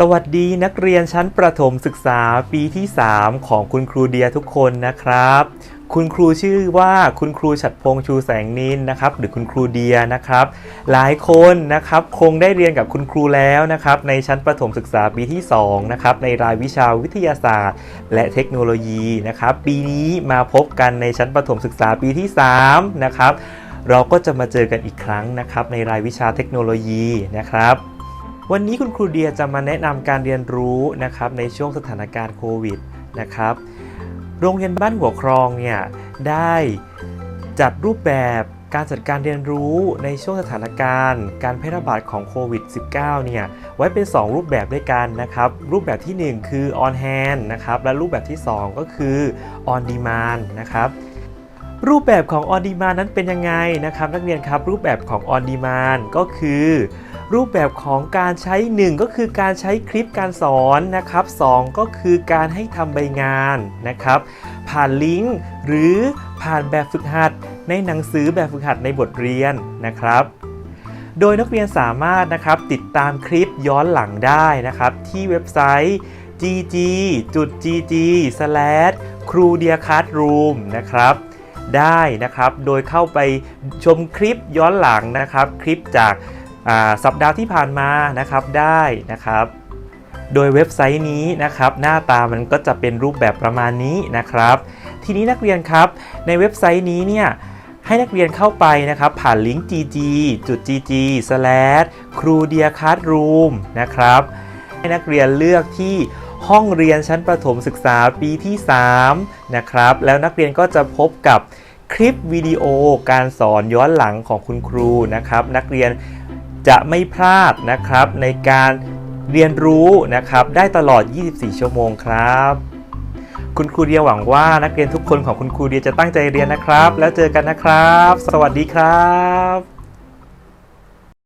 สวัสดีนักเรียนชั้นประถมศึกษาปีที่ 3 ของคุณครูเดียทุกคนนะครับ คุณครูชื่อว่าคุณครูฉัดพงษ์ชูแสงนินนะครับ หรือคุณครูเดียนะครับ หลายคนนะครับคงได้เรียนกับคุณครูแล้วนะครับ ในชั้นประถมศึกษาปีที่2นะครับในรายวิชาวิทยาศาสตร์ และเทคโนโลยีนะครับ ปีนี้มาพบกันในชั้นประถมศึกษาปีที่3นะครับ เราก็จะมาเจอกันอีกครั้งนะครับ ในรายวิชาเทคโนโลยีนะครับ วันนี้คุณครูเดียจะมาแนะนำการเรียนรู้นะครับในช่วงสถานการณ์โควิดนะครับ โรงเรียนบ้านหัวครองเนี่ยได้จัดรูปแบบการจัดการเรียนรู้ในช่วงสถานการณ์ การแพร่ระบาดของโควิด -19 เนี่ยไว้เป็น 2 รูปแบบด้วยกันนะครับ รูปแบบทีหนึ่1 คือ on hand นะครับและรูปแบบที่ 2 ก็คือ on demand นะครับรูปแบบของ on demand นั้นเป็นยังไงนะครับ นักเรียนครับรูปแบบของ on demand ก็คือ รูปแบบของการใช้ 1 ก็คือการใช้คลิปการสอนนะครับ 2 ก็คือการให้ทำใบงานนะครับ ผ่านลิงก์หรือผ่านแบบฝึกหัด ในหนังสือแบบฝึกหัดในบทเรียนนะครับ โดยนักเรียนสามารถนะครับติดตามคลิปย้อนหลังได้นะครับ ที่เว็บไซต์ gg.gg c r u d i a c a s r o o m นะครับได้นะครับ โดยเข้าไปชมคลิปย้อนหลังนะครับ คลิปจาก สัปดาห์ที่ผ่านมานะครับได้นะครับ โดยเว็บไซต์นี้นะครับ หน้าตามันก็จะเป็นรูปแบบประมาณนี้นะครับ ทีนี้นักเรียนครับ ในเว็บไซต์นี้เนี่ยให้นักเรียนเข้าไปนะครับ ผ่านลิงก์ gg.gg c r u d i a c a s r o o m นะครับให้นักเรียนเลือกที่ห้องเรียนชั้นประถมศึกษาปีที่ 3 นะครับ แล้วนักเรียนก็จะพบกับคลิปวิดีโอการสอนย้อนหลังของคุณครูนะครับ นักเรียน จะไม่พลาดนะครับในการเรียนรู้นะครับได้ตลอด 24 ชั่วโมงครับ คุณครูเดียหวังว่านักเรียนทุกคนของคุณครูเดียจะตั้งใจเรียนนะครับ แล้วเจอกันนะครับ สวัสดีครับ